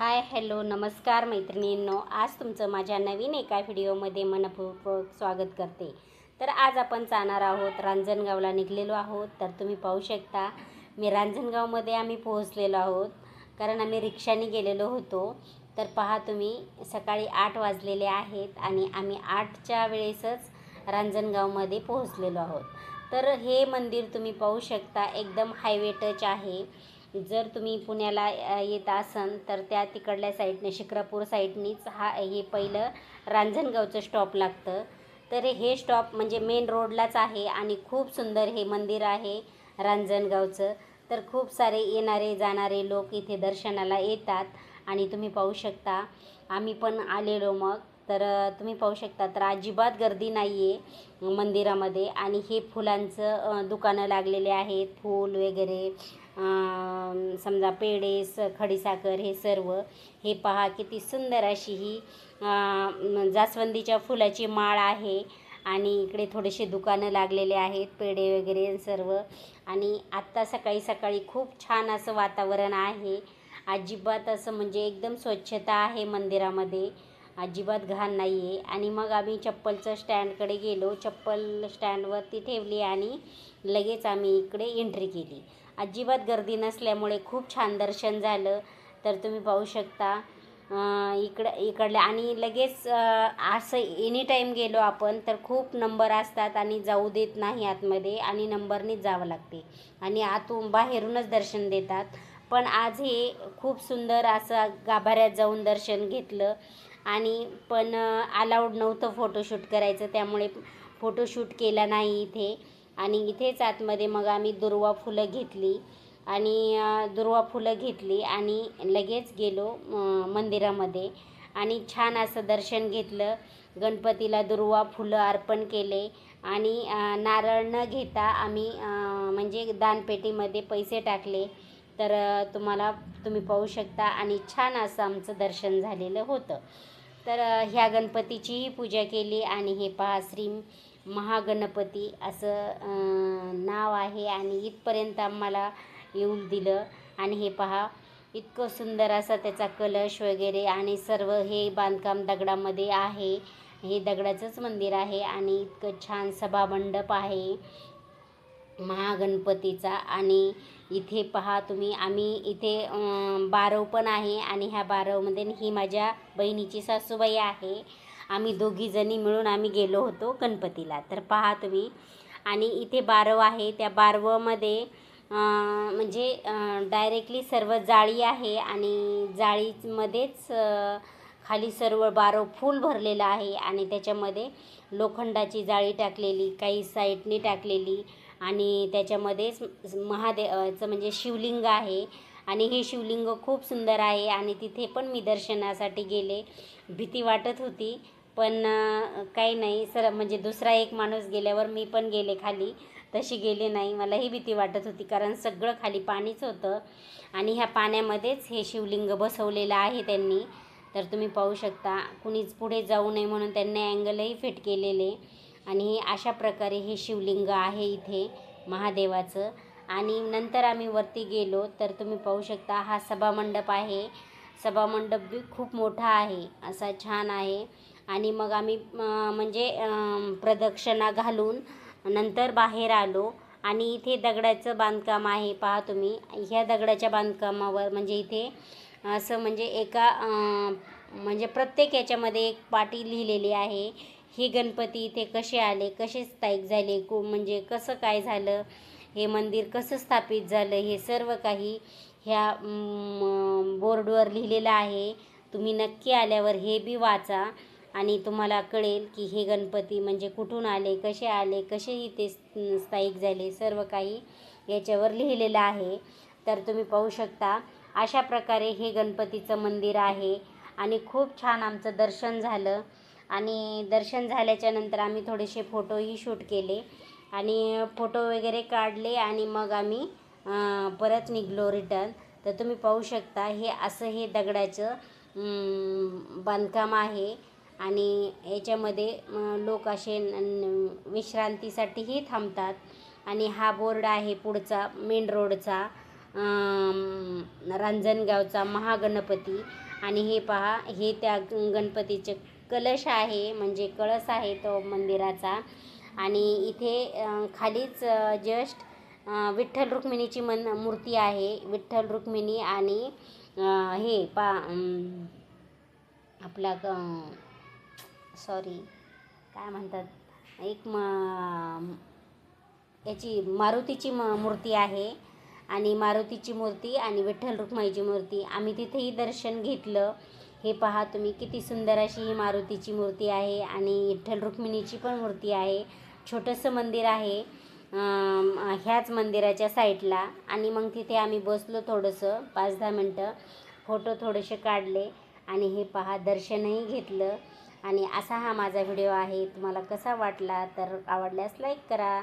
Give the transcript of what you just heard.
Hi hello नमस्कार मैत्रिणींनो. आज तुमचं माझ्या नवीन एका व्हिडिओमध्ये मनपूर्वक स्वागत करते. तर आज आपण जाणार आहोत रांजणगावला निघलेलो आहोत. तर तुम्ही पाहू शकता मी रांजणगावमध्ये आम्ही पोहोचलेलो आहोत. कारण आम्ही रिक्षाने गेलेलो होतो. तर पहा तुम्ही सकाळी आठ वाजलेले आहेत आणि आम्ही आठच्या वेळेसच रांजणगावमध्ये पोहोचलेलो आहोत. तर हे मंदिर तुम्ही पाहू शकता एकदम हायवे टच आहे. जर तुम्ही पुण्याला येत असन तर त्या तिकडल्या साईडने शिक्रापूर साईडनीच हा हे पहिलं रांजणगावचं स्टॉप लागतं. तर हे स्टॉप म्हणजे मेन रोडलाच आहे आणि खूप सुंदर हे मंदिर आहे रांजणगावचं. तर खूप सारे येणारे जाणारे लोक इथे दर्शनाला येतात आणि तुम्ही पाहू शकता. आम्ही पण आलेलो मग. तर तुम्ही पाहू शकता तर अजिबात गर्दी नाही आहे मंदिरामध्ये आणि हे फुलांचं दुकानं लागलेले आहेत. फूल वगैरे समजा पेढे स खडीसाखर हे सर्व हे पहा किती सुंदर अशी ही जास्वंदीच्या फुलाची माळ आहे. आणि इकडे थोडेसे दुकानं लागलेले आहेत पेढे वगैरे सर्व. आणि आत्ता सकाळी सकाळी खूप छान असं वातावरण आहे. अजिबात असं म्हणजे एकदम स्वच्छता आहे मंदिरामध्ये. अजिबात घाण नाही आहे आणि मग आम्ही चप्पलचं स्टँडकडे गेलो. चप्पल स्टँडवरती ठेवली आणि लगेच आम्ही इकडे एंट्री केली. अजिबात गर्दी नसल्यामुळे खूप छान दर्शन झालं. तर तुम्ही पाहू शकता इकडं इकडल्या आणि लगेच असं एनी टाईम गेलो आपण तर खूप नंबर असतात आणि जाऊ देत नाही आतमध्ये आणि नंबरनीच जावं लागते. आणि आतून बाहेरूनच दर्शन देतात. पण आज हे खूप सुंदर असं गाभाऱ्यात जाऊन दर्शन घेतलं. आणि पण अलाउड नव्हतं फोटोशूट करायचं त्यामुळे फोटोशूट केला नाही इथे. आणि इथेच आतमध्ये मग आम्ही दुर्वा फुलं घेतली. आणि दुर्वा फुलं घेतली आणि लगेच गेलो मंदिरामध्ये. आणि छान असं दर्शन घेतलं. गणपतीला दुर्वा फुलं अर्पण केले. आणि नारळ न घेता आम्ही म्हणजे दानपेटीमध्ये पैसे टाकले. तर तुम्हाला तुम्ही पाहू शकता. आणि छान असं आमचं दर्शन झालेलं होतं. तर ह्या गणपतीचीही पूजा केली आणि हे पहा श्री महागणपती असं नाव आहे आणि इथपर्यंत आम्हाला येऊन दिलं. आणि हे पहा इतकं सुंदर असा त्याचा कलश वगैरे आणि सर्व हे बांधकाम दगडामध्ये आहे. हे दगडाचंच मंदिर आहे आणि इतकं छान सभामंडप आहे. महागणपतीचा आणि इथे पहा तुम्ही आम्ही इथे बारव पण आहे आणि ह्या बारवमध्ये ही माझ्या बहिणीची सासूबाई आहे. आम्ही दोघीजणी मिळून आम्ही गेलो होतो गणपतीला. तर पहा तुम्ही आणि इथे बारव आहे. त्या बारवमध्ये म्हणजे डायरेक्टली सर्व जाळी आहे आणि जाळीमध्येच खाली सर्व बारो फुल भरलेलं आहे आणि त्याच्यामध्ये लोखंडाची जाळी टाकलेली काही साईडनी टाकलेली आणि त्याच्यामध्येच महादेवाचं म्हणजे शिवलिंग आहे आणि हे शिवलिंग खूप सुंदर आहे आणि तिथे पण मी दर्शनासाठी गेले. भीती वाटत होती पण काही नाही. सर म्हणजे दुसरा एक माणूस गेल्यावर मी पण गेले खाली. तशी गेले नाही. मलाही भीती वाटत होती कारण सगळं खाली पाणीच होतं आणि ह्या पाण्यामध्येच हे शिवलिंग बसवलेलं आहे त्यांनी. तर तुम्ही पाहू शकता कुणीच पुढे जाऊ नये म्हणून त्यांनी अँगलही फिट केलेले. आणि हे अशा प्रकारे हे शिवलिंग आहे इथे महादेवाचं. आणि नंतर आम्ही वरती गेलो तर तुम्ही पाहू शकता हा सभामंडप आहे. सभामंडप बी खूप मोठा आहे असा छान आहे. आणि मग आम्ही म्हणजे प्रदक्षिणा घालून नंतर बाहेर आलो. आणि इथे दगडाचं बांधकाम आहे पहा तुम्ही. ह्या दगडाच्या बांधकामावर म्हणजे इथे असं म्हणजे एका म्हणजे प्रत्येक याच्यामध्ये एक पाटी लिहिलेली आहे. हे गणपती इथे कसे आले कसे स्थायिक झाले को म्हणजे कसं काय झालं हे मंदिर कसं स्थापित झालं हे सर्व काही ह्या बोर्डवर लिहिलेलं आहे. तुम्ही नक्की आल्यावर हे बी वाचा आणि तुम्हाला कळेल की हे गणपती म्हणजे कुठून आले कसे आले कसे इथे स्थायिक झाले सर्व काही याच्यावर लिहिलेलं आहे. तर तुम्ही पाहू शकता. अशा प्रकारे हे गणपतीचं मंदिर आहे. आणि खूप छान आमचं दर्शन झालं. आणि दर्शन झाल्याच्यानंतर आम्ही थोडेसे फोटोही शूट केले. आणि फोटो वगैरे काढले आणि मग आम्ही परत निघलो रिटर्न. तर तुम्ही पाहू शकता हे असं हे दगडाचं बांधकाम आहे. आणि याच्यामध्ये लोक असे न- विश्रांतीसाठीही थांबतात. आणि हा बोर्ड आहे पुढचा मेन रोडचा. रांजणगावचा महागणपती. आणि हे पहा हे त्या गणपतीचे कलश आहे म्हणजे कळस आहे तो मंदिराचा. आणि इथे खालीच जस्ट विठ्ठल रुक्मिणीची मन मूर्ती आहे. विठ्ठल रुक्मिणी आणि हे पा आपला सॉरी काय म्हणतात? एक म याची मारुतीची म मूर्ती आहे. आणि मारुतीची मूर्ती आणि विठ्ठल रुक्माईची मूर्ती. आम्ही तिथेही दर्शन घेतलं. हे पहा तुम्ही किती सुंदर अशी ही मारुतीची मूर्ती आहे आणि विठ्ठल रुक्मिणीची पण मूर्ती आहे. छोटंसं मंदिर आहे ह्याच मंदिराच्या साईडला. आणि मग तिथे आम्ही बसलो थोडंसं पाच दहा मिनटं. फोटो थोडेसे काढले आणि हे पहा दर्शनही घेतलं. आणि असा हा माझा व्हिडिओ आहे. तुम्हाला कसा वाटला तर आवडल्यास लाईक करा.